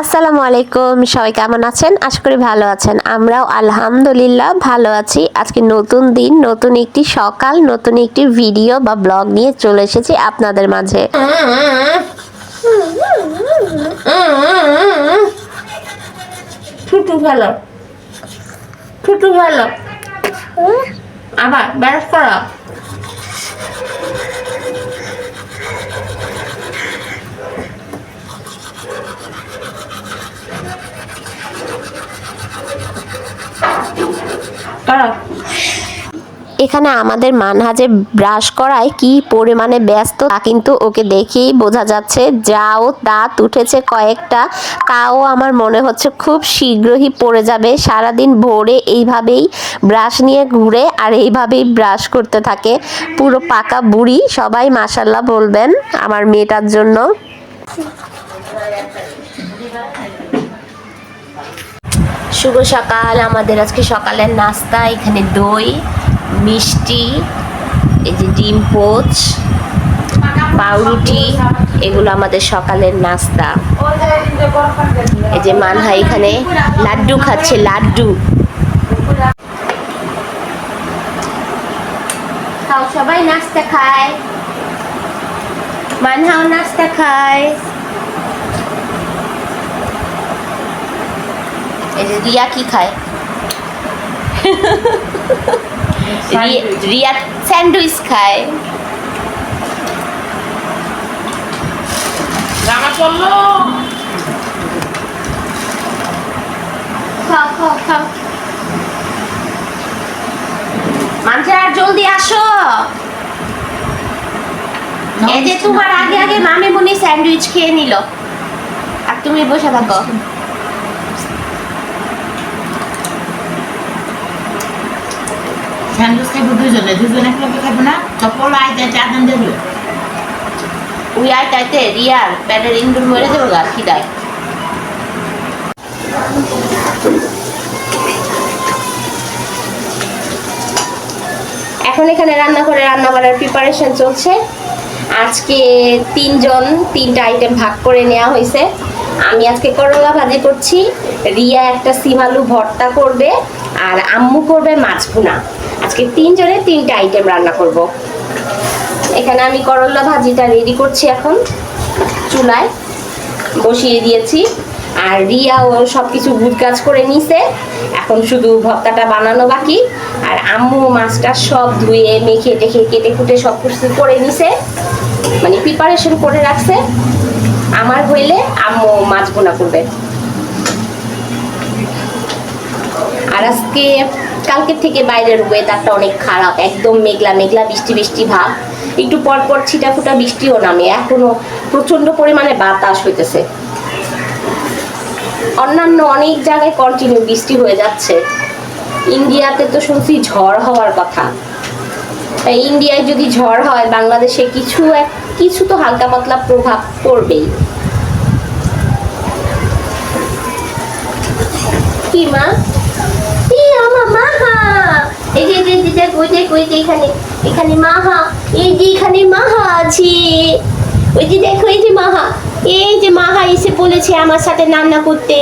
আসসালামু আলাইকুম সবাই কেমন আছেন? আশা করি ভালো আছেন। আমরাও আলহামদুলিল্লাহ ভালো আছি। আজকে নতুন দিন নতুন একটি সকাল নতুন একটি ভিডিও বা ব্লগ নিয়ে চলে এসেছি আপনাদের মাঝে। ভালো। ভালো। আবার ব্যাস করো। এখানে আমাদের মানহাজে ব্রাশ করায় কি পরিমাণে ব্যস্ত তা কিন্তু ওকে দেখেই বোঝা যাচ্ছে। যাও, দাঁত উঠেছে কয়েকটা। তাও আমার মনে হচ্ছে খুব শীঘ্রই পড়ে যাবে। সারাদিন ভোরে এইভাবেই ব্রাশ নিয়ে ঘুরে আর এইভাবেই ব্রাশ করতে থাকে। পুরো পাকা বুড়ি, সবাই মাসাল্লাহ বলবেন আমার মেয়েটার জন্য। শুভ সকাল। আমাদের আজকে সকালের নাস্তা, এখানে দই, মিষ্টি, এই যে ডিম পোচ, পাউরুটি, এগুলো আমাদের সকালের নাস্তা। এই যে মানহা এখানে লাড্ডু খাচ্ছে, লাড্ডু। সবাই নাস্তা খায়। মানহাও নাস্তা খায়। এই যে রিয়া কি খায়? রিয়া স্যান্ডউইচ খায়। জামা পড়ল। খাও খাও খাও। মানছে আর জলদি আসো। এই যে তোমার আগে আগে মামি মুনি স্যান্ডউইচ খেয়ে নিল। আর তুমি বসে থাকো। দুজনে দুজনে না? দেবে। তাইতে রিয়ার প্যাডের ইন্দুর মরে যাব গা, খিদায়। এখন এখানে রান্না করে, রান্না করার প্রিপারেশন চলছে। আজকে তিনজন, তিনটা আইটেম ভাগ করে নেওয়া হয়েছে আমি আজকে করলা ভাজি করছি। রিয়া একটা সিমালু ভর্তা করবে। আর আম্মু করবে মাছ ভুনা। আজকে তিনজনে তিনটা আইটেম রান্না করব। এখানে আমি করলা ভাজিটা রেডি করছি এখন। চুলায় বসিয়ে দিয়েছি। আর রিয়া ও সব কিছু কাজ করে নিছে। এখন শুধু ভর্তাটা বানানো বাকি। আর আম্মু মাছটা সব ধুয়ে, মেখে, টেখে, কেটে কুটে সব কিছু করে নিছে। মানে প্রিপারেশন করে রাখছে। আমার হইলে আম্মু মাছ বোনা করবে। আর আজকে কালকের থেকে বাইরের ওয়েদারটা অনেক খারাপ, একদম মেঘলা মেঘলা বৃষ্টি বৃষ্টি ভাব। একটু পর পর ছিটা ফুটা বৃষ্টিও নামে, এখনও প্রচণ্ড পরিমাণে বাতাস হইতেছে। অন্যান্য অনেক জায়গায় কন্টিনিউ বৃষ্টি হয়ে যাচ্ছে। ইন্ডিয়াতে তো শুনছি ঝড় হওয়ার কথা। ইন্ডিয়ায় যদি ঝড় হয়, বাংলাদেশে কিছু এক, কিছু তো হালকা পাতলা প্রভাব পড়বেই। কি মা? এই যে ওই ওই যে এখানে এখানে মাহা, এই যে এখানে মাহা ওই যে যে মাহা, এই যে মাহা এসে বলেছে আমার সাথে রান্না করতে।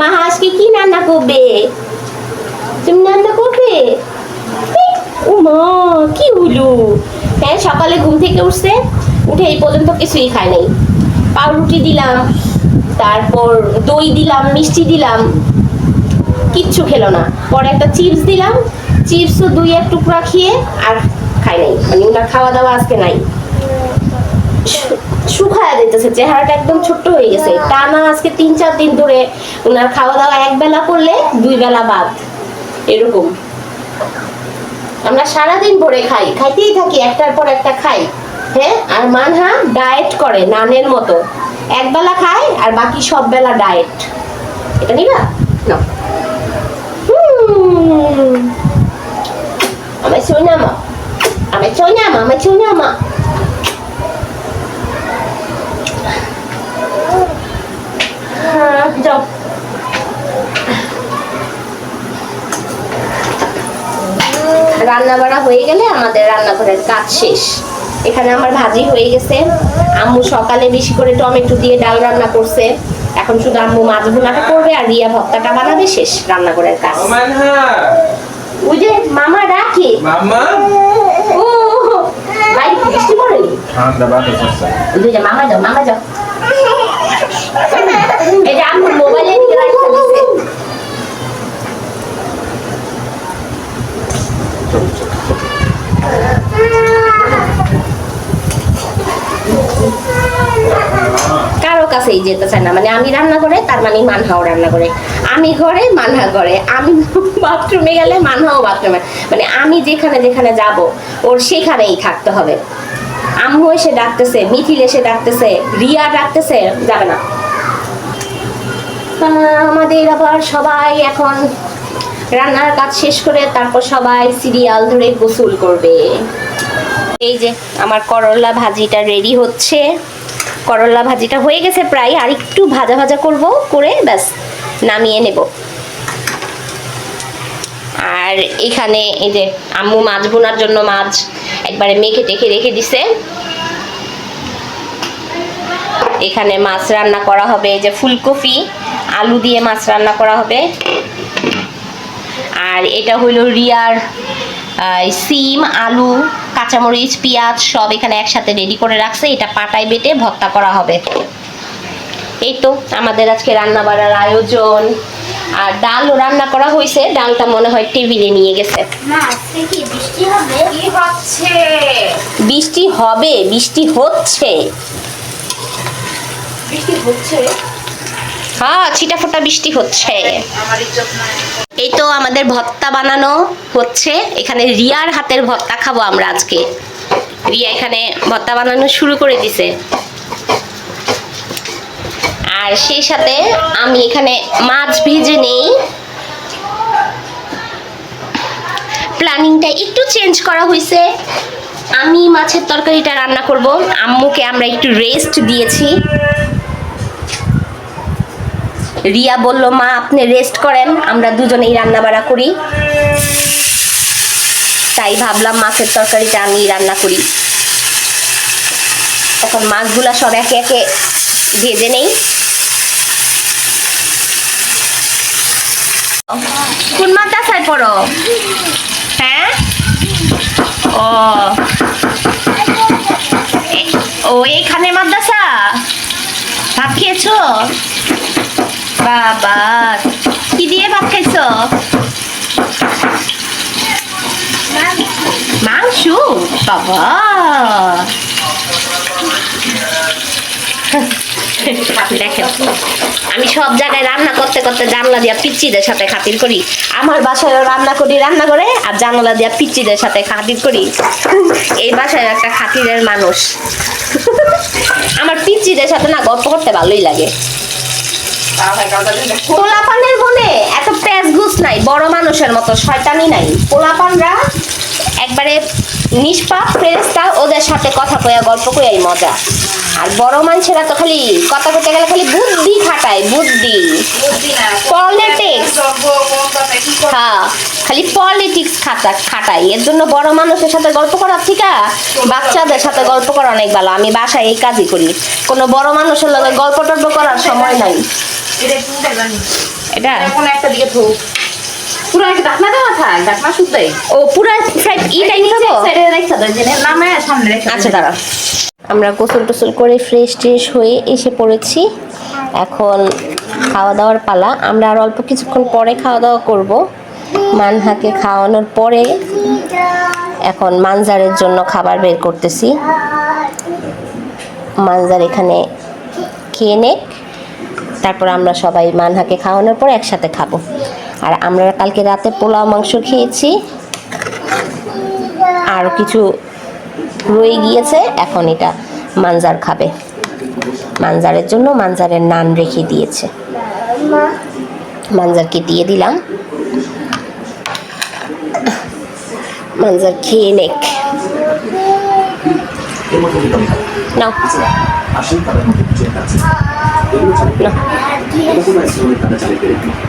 মাহা আজকে কি রান্না করবে? তুমি রান্না করবে? কি হলো? হ্যাঁ সকালে ঘুম থেকে উঠছে, উঠে এই পর্যন্ত কিছুই খায় নাই। পাউরুটি দিলাম, তারপর দই দিলাম, মিষ্টি দিলাম, কিচ্ছু খেলো না। পরে একটা চিপস দিলাম চিপসও দুই, এক টুকরা খেয়ে আর খাই নাই। মানে ওনার খাওয়া দাওয়া আজকে নাই। শুকায়া দিতেছে চেহারাটা একদম ছোট্ট হয়ে গেছে। টানা আজকে তিন, চার দিন ধরে ওনার খাওয়া দাওয়া এক বেলা করলে দুই বেলা বাদ। এরকম। আমরা সারাদিন ভরে খাই। খাইতেই থাকি, একটার পর একটা খাই। হ্যাঁ আর মানহা ডায়েট করে, নানের মতো। এক বেলা খায় আর বাকি সব বেলা ডায়েট। এটা নিবা? না হুম। আমার সোনা মা আমার সোনা মা আমার সোনা মা হ্যাঁ, যাও রান্না বাড়া হয়ে গেলে আমাদের রান্নাঘরের কাজ শেষ। এখানে আমার ভাজি হয়ে গেছে। আম্মু সকালে বেশি করে টমেটো দিয়ে ডাল রান্না করছে। এখন শুধু আম্মু মাছ ভুনাটা করবে আর রিয়া ভর্তাটা বানাবে শেষ রান্নাঘরের কাজ। ওই যে মামা ডাকে। মামা? ও ভাই বৃষ্টি পড়েনি ঠান্ডা বাতাস আসছে ওই যে মামা যাও মামা যাও। এই যে আম্মু মোবাইলে নিয়ে রাখতে দিছে কাছেই যেতে চায় না। মানে আমি রান্না করে, তার মানে মানহাও রান্না করে। আমি ঘরে, মানহা করে আমি বাথরুমে গেলে মানহাও বাথরুমে। মানে আমি যেখানে যেখানে যাব, ওর সেখানেই থাকতে হবে। আম্মু এসে ডাকতেছে, মিথিল এসে ডাকতেছে, রিয়া ডাকতেছে, যাবে না। আমাদের আবার সবাই এখন রান্নার কাজ শেষ করে তারপর সবাই সিরিয়াল ধরে গোসল করবে। এই যে আমার করলা ভাজিটা রেডি হচ্ছে। করলা ভাজিটা হয়ে গেছে প্রায়, আর একটু ভাজা ভাজা করব, করে ব্যাস নামিয়ে নেব। আর এখানে এই যে আম্মু মাছ বোনার জন্য মাছ একবারে মেখে টেখে রেখে দিছে। এখানে মাছ রান্না করা হবে যে ফুলকপি, আলু দিয়ে মাছ রান্না করা হবে। আর এটা হইল রিয়ার সিম, আলু কাঁচামরিচ পেঁয়াজ সব এখানে একসাথে রেডি করে রাখছে। এটা পাটায় বেটে ভর্তা করা হবে। এই তো আমাদের আজকে রান্না বাড়ার আয়োজন। আর ডালও রান্না করা হয়েছে। ডালটা মনে হয় টেবিলে নিয়ে গেছে। মা আজকে কি বৃষ্টি হবে? কি হচ্ছে? বৃষ্টি হবে বৃষ্টি হচ্ছে। বৃষ্টি হচ্ছে? হ্যাঁ ছিটা ফোটা বৃষ্টি হচ্ছে। এই তো আমাদের ভর্তা বানানো হচ্ছে। এখানে রিয়ার হাতের ভর্তা খাব আমরা আজকে। রিয়া এখানে ভর্তা বানানো শুরু করে দিছে। আর সেই সাথে আমি এখানে মাছ ভেজে নেই। প্ল্যানিংটা একটু চেঞ্জ করা হয়েছে আমি মাছের তরকারিটা রান্না করব। আম্মুকে আমরা একটু রেস্ট দিয়েছি। রিয়া বলল, মা, আপনি রেস্ট করেন, আমরা দুজনেই রান্না বাড়া করি। তাই ভাবলাম মাছের তরকারিটা আমি রান্না করি। এখন মাছগুলা সব একে একে ভেজে নেই। কোন মাদ্রাসায় পড়ো? হ্যাঁ? ও। ও এইখানে মাদ্রাসা? ভাত খেয়েছো? বাবা। কি দিয়ে ভাত খাইছো? মাংস? বাবা। দেখেন। আমি সব জায়গায় রান্না করতে করতে জানলা দিয়া পিচ্চিদের সাথে খাতির করি। আমার বাসায় রান্না করি, রান্না করে, আর জানলা দিয়া পিচ্চিদের সাথে খাতির করি। এই বাসায় একটা খাতিরের মানুষ। আমার পিচ্চিদের সাথে না গল্প করতে ভালোই লাগে। পোলাপানের মনে এত প্যাঁচ নাই বড় মানুষের মতো শয়তানি নাই। পোলাপানরা একবারে নিষ্পাপ ফেরেস্তা ওদের সাথে কথা কয়া গল্প কয়াই মজা। আর বড় মানুষেরা তো খালি কথা কইতে গেলে খালি বুদ্ধি খাটায় বুদ্ধি। পলিটিক্স হ্যাঁ। খালি পলিটিক্স খাটা খাটাই। এর জন্য বড় মানুষের সাথে গল্প করার থেকে বাচ্চাদের সাথে গল্প করা অনেক ভালো। আমি বাসায় এই কাজই করি। কোনো বড় মানুষের লগে গল্প টল্প করার সময় নাই। এটা একটু উঠে জানি? এটা? কোন একটা দিকে থুক। পুরো ঢাকনা দেওয়া থাক। ঢাকনা শুদ্ধ ও পুরো ফ্রাই ইটাই খাব সাইডে রেখে দাও জেনে নামে সামনে রেখে আচ্ছা দাঁড়া আমরা গোসল টোসল করে ফ্রেশ ট্রেশ হয়ে এসে পড়েছি। এখন খাওয়া দাওয়ার পালা। আমরা আর অল্প কিছুক্ষণ পরে খাওয়া দাওয়া করব। মানহাকে খাওয়ানোর পরে এখন মানজারের জন্য খাবার বের করতেছি। মানজার এখানে খেয়ে নে তারপর আমরা সবাই মানহাকে খাওয়ানোর পর একসাথে খাব। আর আমরা কালকে রাতে পোলাও, মাংস খেয়েছি। আর কিছু রয়ে গিয়েছে, এখন এটা মানজার খাবে। মানজারের জন্য মানজারের নান রেখে দিয়েছে। মানজারকে দিয়ে দিলাম। মানজার খেয়ে নেক নাও।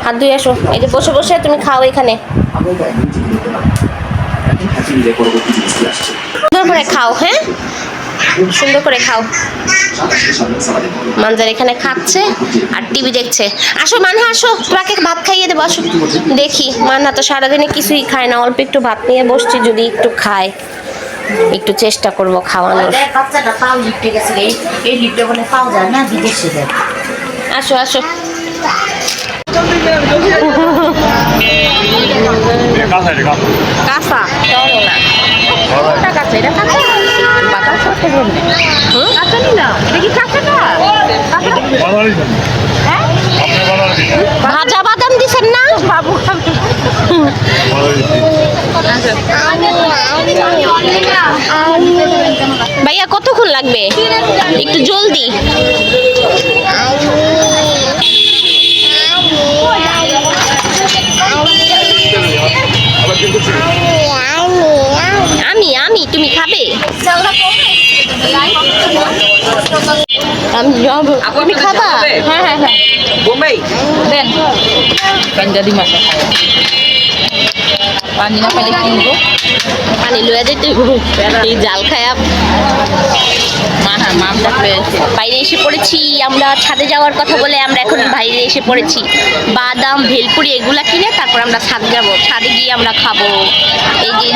হাত ধুয়ে আসো। এই যে বসে বসে তুমি খাও এখানে। খাও হ্যাঁ? সুন্দর করে খাও। মানজার এখানে খাচ্ছে আর টিভি দেখছে। আসো মানহা আসো। তোমাকে ভাত খাইয়ে দেবো আসো। দেখি। মানহা তো সারাদিনে কিছুই খায় না। অল্প একটু ভাত নিয়ে বসছি যদি একটু খায়। একটু চেষ্টা করব খাওয়ানোর। বাচ্চাটা পাও লিপটে গেছে এই এই লিপটে বলে পাও যায় না বিদেশে দেয় আসো আসো। কাঁচা এটা কাঁচা। কাঁচা চলো না কোনটা কাঁচা এটা কাঁচা? ভাজা বাদাম দিছেন না? বাবু। ভাইয়া কতক্ষণ লাগবে? একটু জলদি। আমি আমি তুমি খাবে? আমি যাব। তুমি খাবা? হ্যাঁ হ্যাঁ হ্যাঁ। বোম্বাই? দেন। পাঞ্জাবি মাছ পানি না পেলে কিনবো পানি লয়ে যেতে এই জাল খায়া মান বাইরে এসে পড়েছি আমরা ছাদে যাওয়ার কথা বলে আমরা এখন বাইরে এসে পড়েছি। বাদাম ভেলপুরি এগুলা কিনে তারপর আমরা ছাদ যাব। ছাদে গিয়ে আমরা খাব। এই যে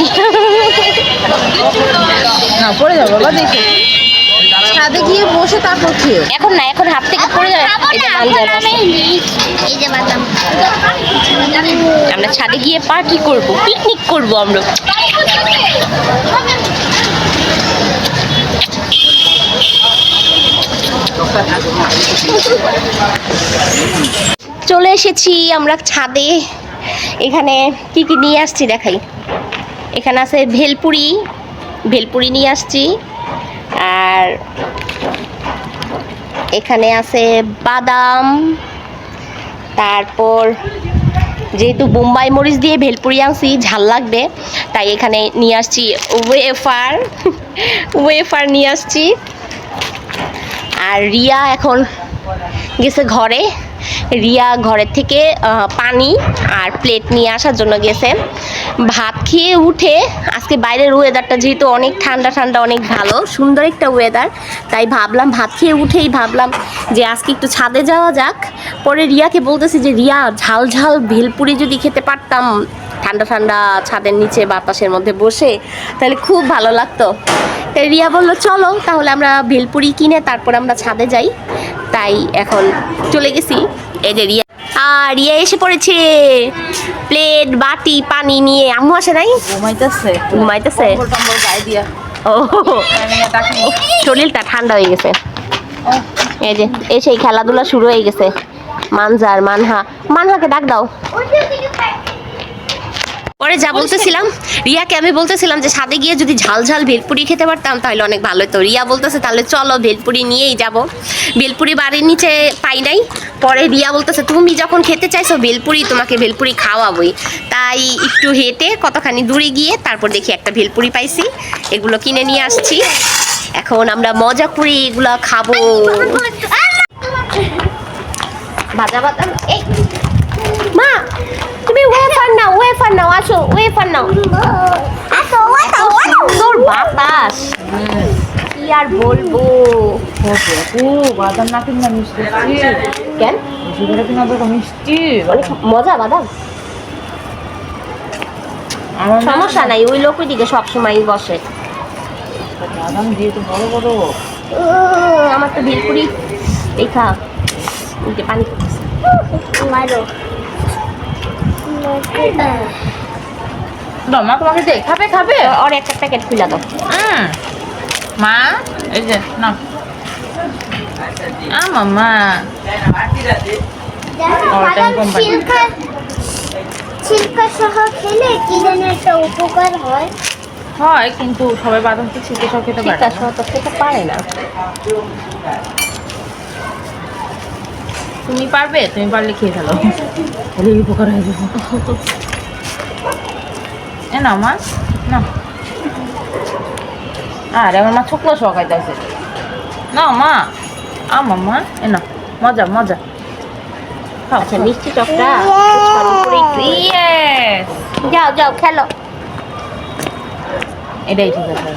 না পড়ে যাব দেখো। ছাদে গিয়ে বসে তারপর খেয়ে এখন না এখন হাত থেকে পড়ে যাবে এই যে বাদাম আমরা ছাদে গিয়ে পার্টি করব? পিকনিক করব আমরা। চলে এসেছি আমরা ছাদে। এখানে কি কি নিয়ে আসছি দেখাই। এখানে আছে ভেলপুরি ভেলপুরি নিয়ে আসছি। আর এখানে আছে বাদাম, তারপর যেহেতু বোম্বাই মরিচ দিয়ে ভেলপুরি আনছি, ঝাল লাগবে, তাই এখানে নিয়ে আসছি ওয়েফার ওয়েফার নিয়ে আসছি। আর রিয়া এখন গেছে ঘরে। রিয়া ঘরের থেকে পানি আর প্লেট নিয়ে আসার জন্য গেছে। ভাত খেয়ে উঠে আজকে বাইরের ওয়েদারটা যেহেতু অনেক ঠান্ডা ঠান্ডা, অনেক ভালো, সুন্দর একটা ওয়েদার তাই ভাবলাম ভাত খেয়ে উঠেই ভাবলাম যে আজকে একটু ছাদে যাওয়া যাক। পরে রিয়াকে বলতেছি যে, রিয়া, ঝাল ঝাল ভেলপুরি যদি খেতে পারতাম ঠান্ডা ঠান্ডা ছাদের নিচে বাতাসের মধ্যে বসে তাহলে খুব ভালো লাগতো। তাই রিয়া বলল চলো তাহলে আমরা ভেলপুরি কিনে তারপর আমরা ছাদে যাই। তাই এখন চলে গেছি। এই যে রিয়া। আর রিয়া এসে পড়েছে। প্লেট বাটি পানি নিয়ে। আম্মু আসে নাই? ঘুমাইতেছে। ঘুমাইতেছে? ও শরীরটা ঠান্ডা হয়ে গেছে। এই যে এসে খেলাধুলা শুরু হয়ে গেছে। মানজার মানহা। মানহাকে ডাক দাও। পরে যা বলতেছিলাম রিয়াকে আমি বলতেছিলাম যে ছাদে গিয়ে যদি ঝাল ঝাল ভেলপুরি খেতে পারতাম তাহলে অনেক ভালো হতো রিয়া বলতেছে তাহলে চলো ভেলপুরি নিয়েই যাব। ভেলপুরি বাড়ির নিচে পাই নাই। পরে রিয়া বলতেছে তুমি যখন খেতে চাইছো ভেলপুরি তোমাকে ভেলপুরি খাওয়াবই। তাই একটু হেঁটে কতখানি দূরে গিয়ে তারপর দেখি একটা ভেলপুরি পাইছি। এগুলো কিনে নিয়ে আসছি। এখন আমরা মজা করে এগুলো খাব। ভাজা এই মা তুমি ওয়েফার নাও ওয়েফার নাও আসো ওয়েফার নাও। এত সুন্দর বাতাস। কি আর বলব? ও বাদাম না কিনা? মিষ্টি কেন কিনা মিষ্টি অনেক মজা বাদাম। সমস্যা নাই ওই লোক ওইদিকে সবসময় বসে। বাদাম দিয়ে তো বড় বড় আমার তো ভেলপুরি এই খা পানি মা তোমাকে দে খাবে খাবে? ওর একটা প্যাকেট খুলে দাও। মা এই যে না আ মামা। ছিলকা ছিলকা সহ খেলে কি যেন একটা উপকার হয়। হয় কিন্তু সবাই বাদাম তো খেতে পারে না। আছে তো খেতে পারে না। তুমি পারবে? তুমি পারলে খেয়ে ফেলো। তাহলে এই উপকার হয়ে যাবে। এ না মা না আরে আমার মা ছোকলো সকাইতে আছে না মা। আমার মা এ না মজা মজা। আচ্ছা মিষ্টি একটু- ইয়েস যাও যাও খেলো। এটাই ঠিক আছে।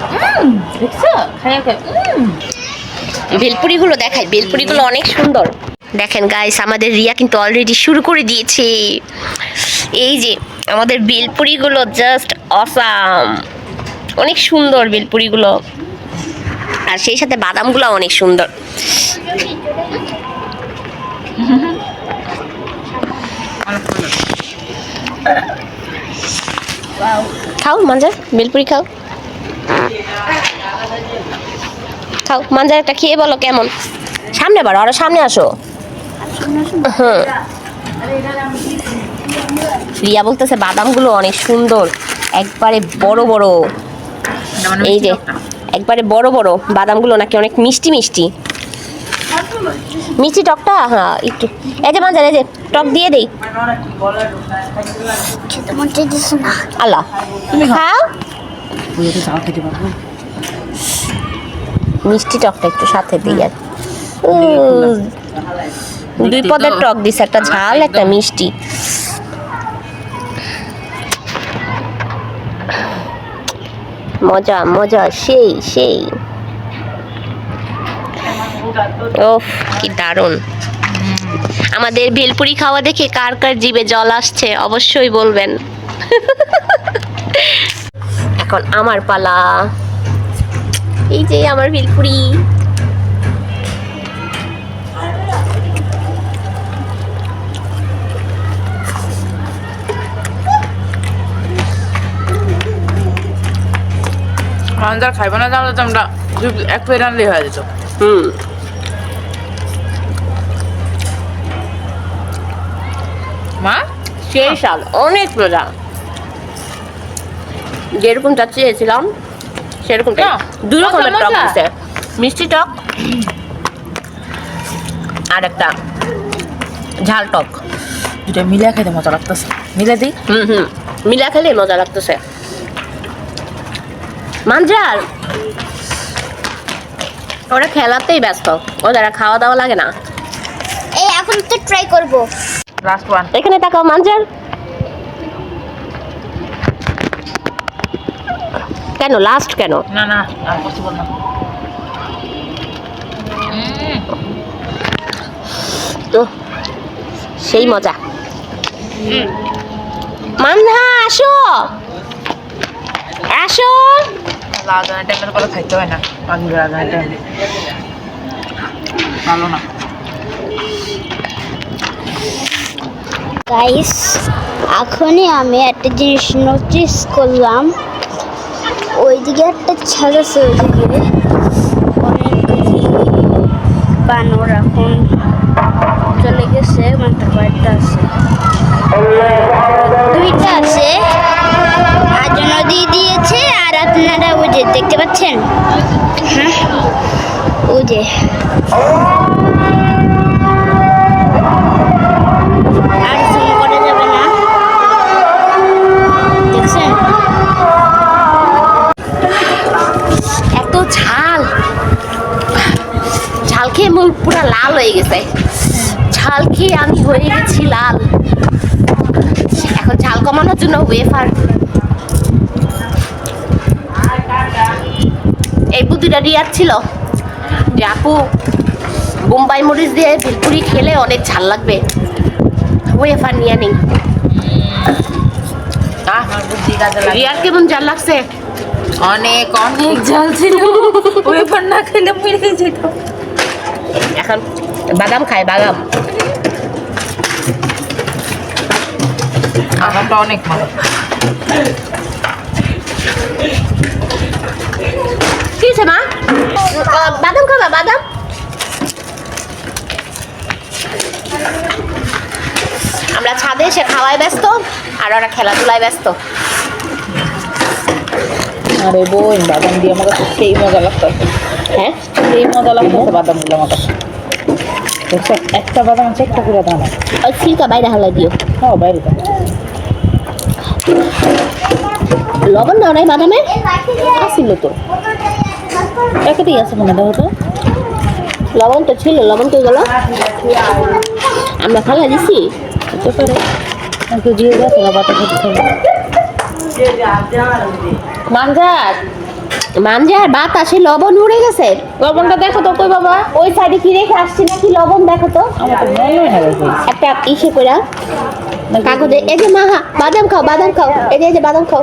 দেখছ? খাই উম। বেলপুরিগুলো দেখাই। বেলপুরিগুলো অনেক সুন্দর। দেখেন গাইস আমাদের রিয়া কিন্তু অলরেডি শুরু করে দিয়েছে। এই যে, আমাদের বেলপুরিগুলো জাস্ট অসাম অনেক সুন্দর বেলপুরিগুলো। আর সেই সাথে বাদামগুলো অনেক সুন্দর। খাও, মাঞ্জার, বেলপুরি খাও। খাও, মাঞ্জার একটা খেয়ে বলো কেমন। সামনে বারো আরও সামনে আসো। রিয়া বলতেছে বাদামগুলো অনেক সুন্দর। একবারে বড় বড়। এই যে একবারে বড় বড়। বাদামগুলো নাকি অনেক মিষ্টি মিষ্টি। মিষ্টি টকটা? হ্যাঁ একটু। এই যে এই যে টক দিয়ে দেই। আল্লাহ। খাও পারব মিষ্টি টকটা একটু সাথে দিই আর দুই পদের টক দিছে একটা ঝাল একটা মিষ্টি। মজা মজা সেই সেই। ওফ কি দারুণ। আমাদের ভেলপুরি খাওয়া দেখে কার কার জিভে জল আসছে অবশ্যই বলবেন। এখন আমার পালা। এই যে আমার ভেলপুরি। আমরা খাইবো না তাহলে তো আমরা এক প্লেট আনলেই হয়ে যেত। হুম। মা? সেই স্বাদ অনেক মজা। যেরকমটা চেয়েছিলাম সেরকমটা না, দু রকমের টক। দিছে মিষ্টি টক আর একটা ঝাল টক। দুটা মিলিয়ে খাইতে মজা লাগতেছে। মিলে দিই। হুম হুম। মিলা খেলে মজা লাগতেছে। মানজার ওরা খেলাতেই ব্যস্ত। ওদের খাওয়া দাওয়া লাগে না। এই এখন তো ট্রাই করব। লাস্ট ওয়ান এখানে তাকাও মানজার কেন? লাস্ট কেন? না না আর পসিবল না। তো সেই মজা। মানহা আসো! আসো। খাইতে হয় না টাইমে ভালো না গাইস এখনই আমি একটা জিনিস নোটিস করলাম। ওইদিকে একটা ছাদ আছে ওইদিকে। বানর এখন চলে গেছে মানে কয়েকটা আছে। দুইটা আছে। আর নদী দিয়েছে আর আপনারা ওই যে দেখতে পাচ্ছেন? হ্যাঁ? ওই যে। খেয়ে মুখ পুরো লাল হয়ে গেছে। ঝাল খেয়ে আমি হয়ে গেছি লাল। এখন কমানোর জন্য ওয়েফার এই বুদ্ধিটা রিয়ার ছিল। যে আপু বোম্বাই মরিচ দিয়ে ভেলপুরি খেলে অনেক ঝাল লাগবে। ওয়েফার নিয়ে নেই। রিয়ার কেমন ঝাল লাগছে? অনেক অনেক জাল ছিল। ওয়েফার না খেলে মরে যেত এখন বাদাম খায় বাদাম। আমারটা অনেক ভালো। কি মা? বাদাম খাবা বাদাম? আমরা ছাদে এসে খাওয়ায় ব্যস্ত আর ওরা খেলাধুলায় ব্যস্ত। আরে বোন বাদাম দিয়ে আমার কাছে সেই মজা লাগতো। হ্যাঁ? সেই মজা লাগতো বাদামগুলো আমার কাছে একটা বাদাম আছে একটা করে দানা ওই সিল্কা বাইরে হালাই দিও। খাও বাইরে দাও। লবণ দাও নাই বাদামে আসিল তো। প্যাকেটেই আছে মনে দেখো তো। লবণ তো ছিল লবণ তো গেল। আমরা ফালাই দিছি। পারে একটু দিয়ে তোরা বাটা খেতে মানজার মানজার বাতাসে লবণ উড়ে গেছে। লবণটা দেখো তো কই বাবা? ওই সাইডে কি রেখে আসছি নাকি লবণ দেখো তো। তো একটা ইসে করে কাগজে এই যে মাহা বাদাম খাও বাদাম খাও। এই যে বাদাম খাও।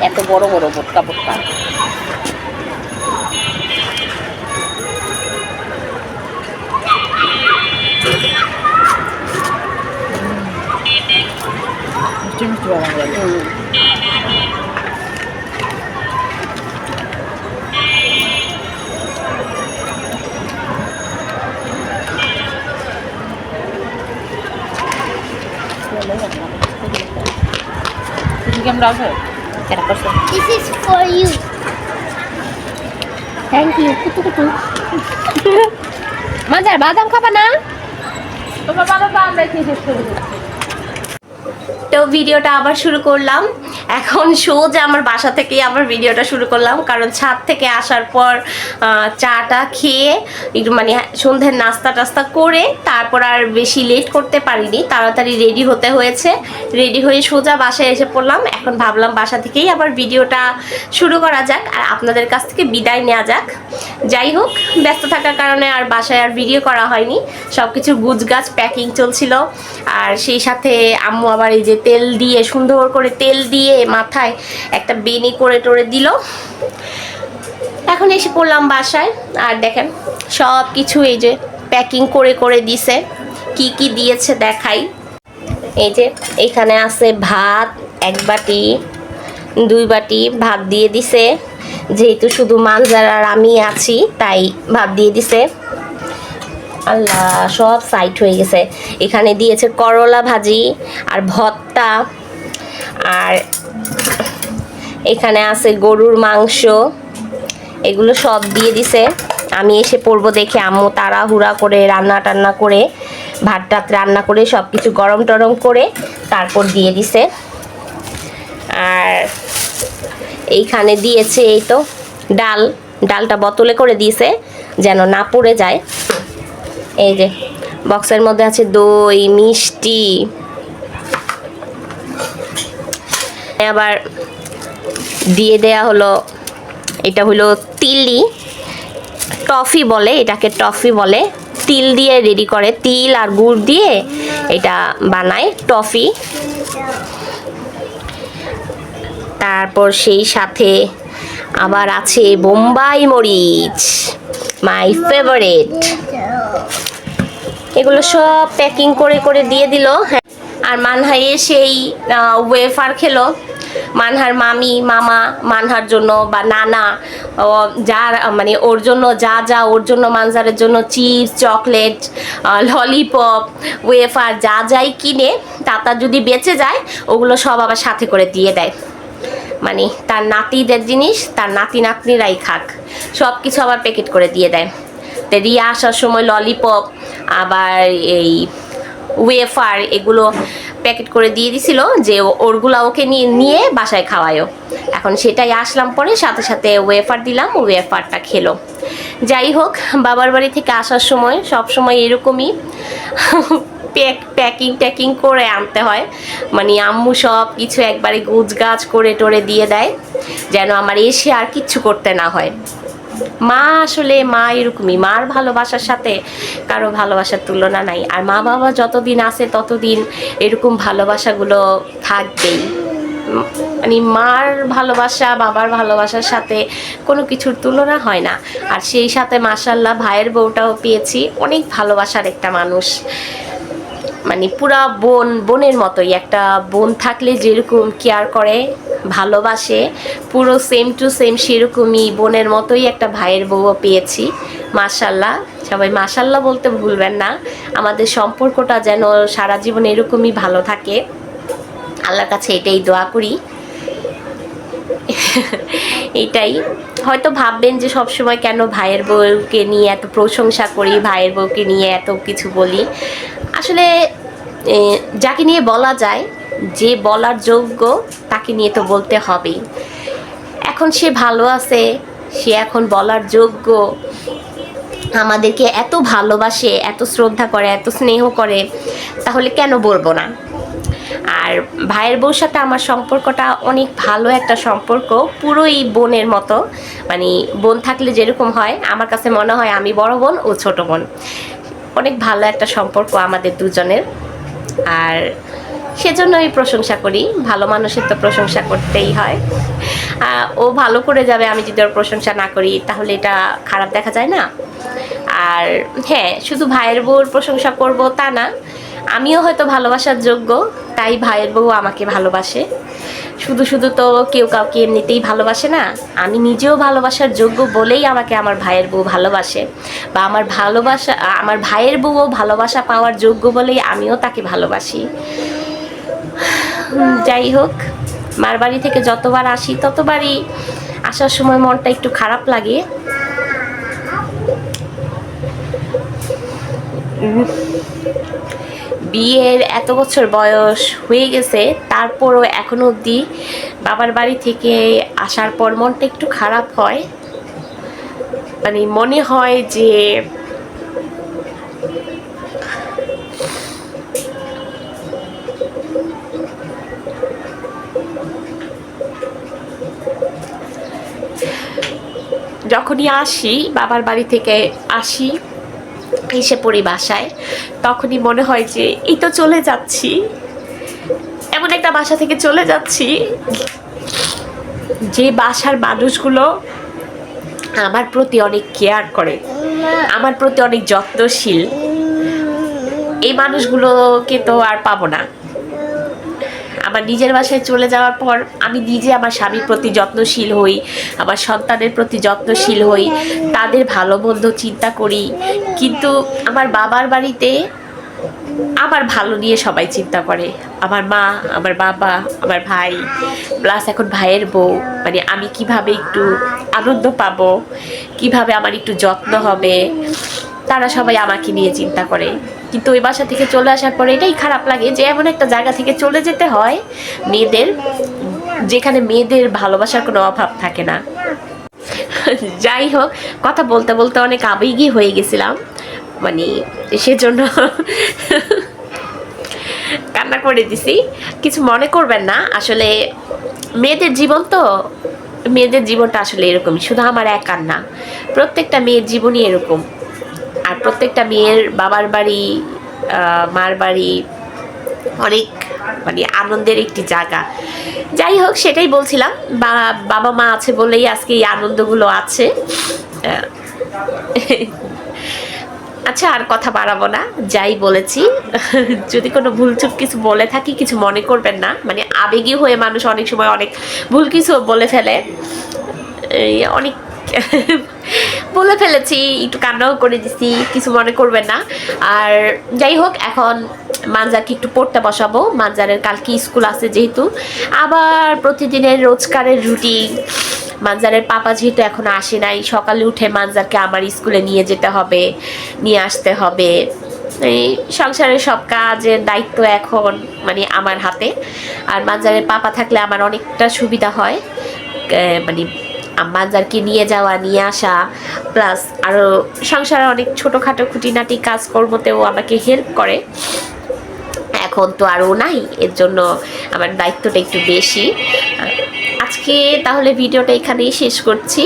এত বড় বড় বোটকা বোটকা। মিষ্টি মিষ্টি বাদাম লাগে তুমি কেমন করছে This is for you. Thank you কুতু কুতু মাজার বাদাম খাবা না? তোমার বাবা তো আমরা খেয়ে শেষ করে তো ভিডিওটা আবার শুরু করলাম। এখন সোজা আমার বাসা থেকেই আবার ভিডিওটা শুরু করলাম, কারণ ছাদ থেকে আসার পর চাটা খেয়ে একটু মানে সন্ধ্যের নাস্তা টাস্তা করে তারপর আর বেশি লেট করতে পারিনি, তাড়াতাড়ি রেডি হতে হয়েছে। রেডি হয়ে সোজা বাসায় এসে পড়লাম, এখন ভাবলাম বাসা থেকেই আবার ভিডিওটা শুরু করা যাক, আর আপনাদের কাছ থেকে বিদায় নেওয়া যাক। যাই হোক, ব্যস্ত থাকার কারণে আর বাসায় আর ভিডিও করা হয়নি সব কিছু গুজগাছ প্যাকিং চলছিল, আর সেই সাথে আম্মু আবার এই যে তেল দিয়ে সুন্দর করে তেল দিয়ে মাথায় একটা বেনি করে টরে দিল। এখন এসে পড়লাম বাসায়। আর দেখেন সব কিছু এই যে প্যাকিং করে করে দিছে। কি কি দিয়েছে দেখাই। এই যে এখানে আছে ভাত, এক বাটি, দুই বাটি ভাত দিয়ে দিছে। যেহেতু শুধু মানজার আর আমি আছি, তাই ভাত দিয়ে দিছে। আল্লাহ, সব সাইট হয়ে গেছে। এখানে দিয়েছে করলা ভাজি আর ভর্তা। আর এখানে আছে গরুর মাংস। এগুলো সব দিয়ে দিছে। আমি এসে পড়ব দেখে আম্মু তাড়াহুড়া করে রান্না টান্না করে, ভাত টাত রান্না করে সব কিছু গরম টরম করে তারপর দিয়ে দিছে। আর এইখানে দিয়েছে এই তো ডাল। ডালটা বোতলে করে দিয়েছে যেন না পড়ে যায়। এই যে বক্সের মধ্যে আছে দই, মিষ্টি। আবার দিয়ে দেয়া হলো, এটা হলো তিলি, টফি বলে, এটাকে টফি বলে, তিল দিয়ে রেডি করে, তিল আর গুড় দিয়ে এটা বানায় টফি। তারপর সেই সাথে আবার আছে বোম্বাই মরিচ মাই ফেভারিট এগুলো সব প্যাকিং করে করে দিয়ে দিল। হ্যাঁ আর মানহাইয়ে সেই ওয়েফার খেলো। মানহার মামি, মামা, মানহার জন্য বা নানা যার মানে ওর জন্য যা যা, ওর জন্য মানজারের জন্য চিপস, চকলেট ললিপপ, ওয়েফার যা যাই কিনে তা তার যদি বেঁচে যায়, ওগুলো সব আবার সাথে করে দিয়ে দেয়। মানে তার নাতিদের জিনিস, তার নাতি নাতনিরাই খাক। সব কিছু আবার প্যাকেট করে দিয়ে দেয়। তো রিয়া আসার সময় ললিপপ, আবার এই ওয়েফার এগুলো প্যাকেট করে দিয়ে দিছিল যে ওরগুলা ওকে নিয়ে নিয়ে বাসায় খাওয়ায়ও এখন সেটাই আসলাম পরে, সাথে সাথে ওয়েফার দিলাম ওয়েফারটা খেলো। যাই হোক, বাবার বাড়ি থেকে আসার সময়, সব সময় এরকমই প্যাক, প্যাকিং, ট্যাকিং করে আনতে হয়। মানে আম্মু সব কিছু একবারে গুছ গাছ করে টরে দিয়ে দেয়, যেন আমার এসে আর কিচ্ছু করতে না হয়। মা আসলে মা এরকমই। মার ভালোবাসার সাথে কারও ভালোবাসার তুলনা নাই। আর মা বাবা যতদিন আছে ততদিন এরকম ভালোবাসাগুলো থাকবেই। মানে মার ভালোবাসা, বাবার ভালোবাসার সাথে কোনো কিছুর তুলনা হয় না। আর সেই সাথে মাসাল্লাহ ভাইয়ের বউটাও পেয়েছি। অনেক ভালোবাসার একটা মানুষ। মানে পুরা বোন, বোনের মতোই। একটা বোন থাকলে যেরকম কেয়ার করে, ভালোবাসে, পুরো সেম টু সেম সেরকমই বোনের মতোই একটা ভাইয়ের বউও পেয়েছি। মাশাল্লাহ। সবাই মাশাল্লাহ বলতে ভুলবেন না। আমাদের সম্পর্কটা যেন সারা জীবন এরকমই ভালো থাকে। আল্লাহর কাছে এটাই দোয়া করি। এটাই। হয়তো ভাববেন যে সবসময় কেন ভাইয়ের বউকে নিয়ে এত প্রশংসা করি, ভাইয়ের বউকে নিয়ে এত কিছু বলি। আসলে যাকে নিয়ে বলা যায়, যে বলার যোগ্য তাকে নিয়ে তো বলতে হবেই। এখন সে ভালো আছে, সে এখন বলার যোগ্য। আমাদেরকে এত ভালোবাসে, এত শ্রদ্ধা করে, এত স্নেহ করে, তাহলে কেন বলব না? আর ভাইয়ের বউর সাথে আমার সম্পর্কটা অনেক ভালো একটা সম্পর্ক, পুরোই বোনের মতো। মানে বোন থাকলে যেরকম হয়, আমার কাছে মনে হয় আমি বড় বোন, ও ছোট বোন। অনেক ভালো একটা সম্পর্ক আমাদের দুজনের। আর সেজন্যই প্রশংসা করি, ভালো মানুষের তো প্রশংসা করতেই হয়। ও ভালো করে যাবে, আমি যদি ওর প্রশংসা না করি, তাহলে এটা খারাপ দেখা যায় না। আর হ্যাঁ শুধু ভাইয়ের বউর প্রশংসা করব তা না আমিও হয়তো ভালোবাসার যোগ্য, তাই ভাইয়ের বউ আমাকে ভালোবাসে। শুধু শুধু তো কেউ কাউকে এমনিতেই ভালোবাসে না, আমি নিজেও ভালোবাসার যোগ্য বলেই আমাকে আমার ভাইয়ের বউ ভালোবাসে। বা আমার ভালোবাসা, আমার ভাইয়ের বউও ভালোবাসা পাওয়ার যোগ্য বলেই আমিও তাকে ভালোবাসি। যাই হোক, মার বাড়ি থেকে যতবার আসি ততবারই আসার সময় মনটা একটু খারাপ লাগে। বিয়ের এত বছর বয়স হয়ে গেছে, তারপরও এখনও অবধি বাবার বাড়ি থেকে আসার পর মনটা একটু খারাপ হয়। মানে মনে হয় যে যখনই আসি, বাবার বাড়ি থেকে আসি এসে পড়ি বাসায়। তখনই মনে হয় যে, এই তো চলে যাচ্ছি। এমন একটা বাসা থেকে চলে যাচ্ছি। যে বাসার মানুষগুলো আমার প্রতি অনেক কেয়ার করে, আমার প্রতি অনেক যত্নশীল, এই মানুষগুলোকে তো আর পাবো না। আমার নিজের বাসায় চলে যাওয়ার পর আমি নিজে আমার স্বামীর প্রতি যত্নশীল হই, আমার সন্তানের প্রতি যত্নশীল হই, তাদের ভালো মন্দ চিন্তা করি। কিন্তু আমার বাবার বাড়িতে আমার ভালো নিয়ে সবাই চিন্তা করে। আমার মা, আমার বাবা, আমার ভাই প্লাস এখন ভাইয়ের বউ। মানে আমি কীভাবে একটু আনন্দ পাবো, কীভাবে আমার একটু যত্ন হবে, তারা সবাই আমাকে নিয়ে চিন্তা করে। কিন্তু ওই বাসা থেকে চলে আসার পরে এটাই খারাপ লাগে যে এমন একটা জায়গা থেকে চলে যেতে হয় মেয়েদের, যেখানে মেয়েদের ভালোবাসার কোনো অভাব থাকে না। যাই হোক, কথা বলতে বলতে অনেক আবেগী হয়ে গেছিলাম মানে সেজন্য কান্না করে দিছি। কিছু মনে করবেন না, আসলে মেয়েদের জীবন তো, মেয়েদের জীবনটা আসলে এরকমই, শুধু আমার একার না প্রত্যেকটা মেয়ের জীবনই এরকম। আর প্রত্যেকটা মেয়ের বাবার বাড়ি মার বাড়ি অনেক মানে আনন্দের একটি জায়গা। যাই হোক, সেটাই বলছিলাম। বাবা মা আছে বলেই আজকে এই আনন্দগুলো আছে। আচ্ছা আর কথা বাড়াবো না। যাই বলেছি, যদি কোনো ভুলচুক কিছু বলে থাকি, কিছু মনে করবেন না। মানে আবেগী হয়ে মানুষ অনেক সময় অনেক ভুল কিছু বলে ফেলে। অনেক বলে ফেলেছি, একটু কান্নাও করে দিছি, কিছু মনে করবেন না। আর যাই হোক, এখন মানজারকে একটু পড়তে বসাবো। মানজারের কালকে স্কুল আছে যেহেতু। আবার প্রতিদিনের রোজকারের রুটিন মানজারের পাপা যেহেতু এখন আসে নাই, সকালে উঠে মানজারকে আমার স্কুলে নিয়ে যেতে হবে, নিয়ে আসতে হবে। এই সংসারের সব কাজের দায়িত্ব এখন মানে আমার হাতে। আর মানজারের পাপা থাকলে আমার অনেকটা সুবিধা হয়। মানে মানজারকে নিয়ে যাওয়া, নিয়ে আসা প্লাস আরও সংসারে অনেক ছোটোখাটো খুঁটিনাটি কাজকর্মতেও আমাকে হেল্প করে। এখন তো আরও নাই, এর জন্য আমার দায়িত্বটা একটু বেশি। আজকে তাহলে ভিডিওটা এখানেই শেষ করছি।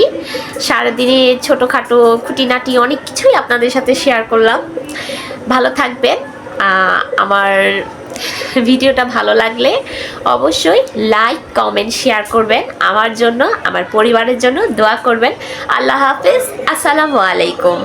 সারাদিনে ছোটোখাটো খুঁটিনাটি অনেক কিছুই আপনাদের সাথে শেয়ার করলাম। ভালো থাকবেন। আমার ভিডিওটা ভালো লাগলে অবশ্যই লাইক কমেন্ট শেয়ার করবেন। আমার জন্য, আমার পরিবারের জন্য দোয়া করবেন। আল্লাহ হাফিজ। আসসালামু আলাইকুম।